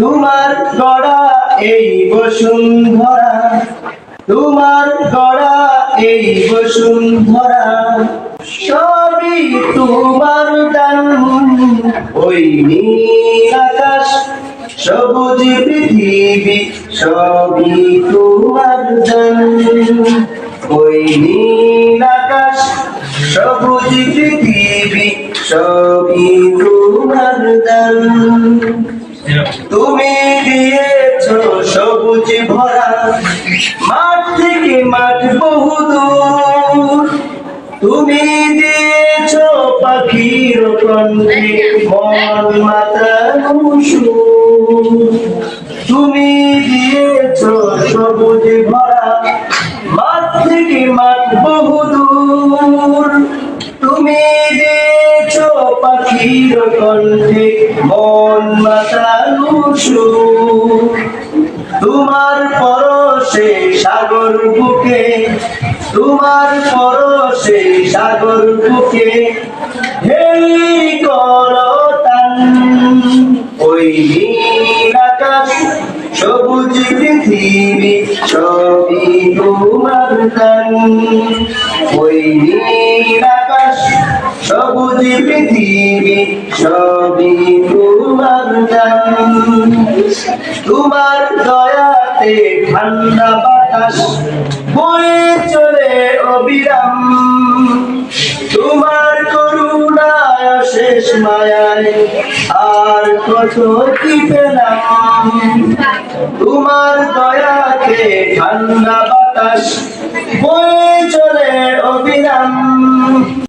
তোমার গড়া এই বসুন্ধরা। তোমার গড়া এই বসুন্ধরা। সবই তোমার দান। ওই নীল আকাশ, সবুজ পৃথিবী, সবই তোমার দান। ওই নীল আকাশ, সবুজ পৃথিবী, সবই তোমার দান। তুমি দিয়েছ সবুজ ভরা মাঠ থেকে মাঠ বহুদূর তুমি দিয়েছ পাখির কণ্ঠে মন সুর তুমি দিয়েছ সবুজ ভরা মাঠ থেকে মাঠ বহুদূর পাখির কণ্ঠে মন মাতানো সুর তোমার পরশে সাগর বুকে, তোমার পরশে সাগর বুকে হেই করতান ওই নীল আকাশ, সবুজ পৃথিবী, সবই তোমার দান ওই নীল পৃথিবী সবই তোমার দান তোমার দয়াতে ঠান্ডা বাতাস বয়ে চলে অবিরাম। তোমার করুণায় শেষ মায়ায় আর কত কি পেলাম। তোমার দয়াতে ঠান্ডা বাতাস বয়ে চলে অবিরাম।